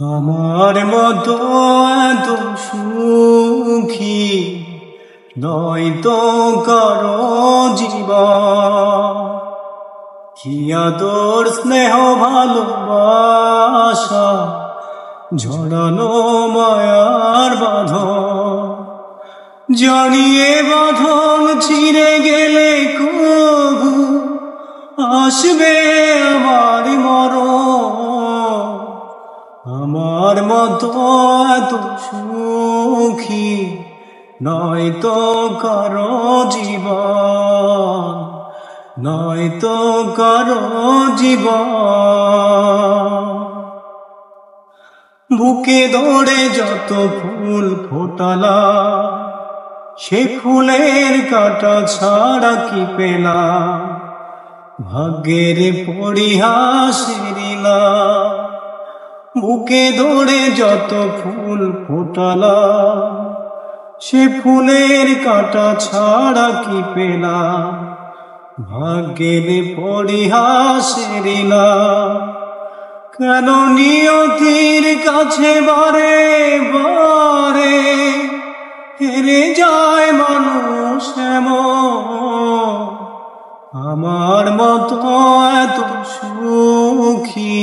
আমার মতো এত সুখী নয় তো কারও জীবন। কি আদর, স্নেহ, ভালোবাসা, ঝরানো মায়ার বাঁধন। জানিয়ে বাঁধন ছিঁড়ে গেলে কবু আসবে আমার মরণ। এত সুখী নয় তো কারও জীবন নয় তো কারও জীবন। বুকে দৌড়ে যত ফুল ফোটালা, সে ফুলের কাটা ছাড়া কি পেলা ভাগ্যের পরিহাসেরিলা বুকে ধরে যত ফুল ফোটালা সে ফুলের কাটা ছাড়া কি পেলা ভাগ্যের পরিহাসেরিলা কেন নিয়তির কাছে বারে বারে হেরে যায় মানুষ আমার মতো এত সুখী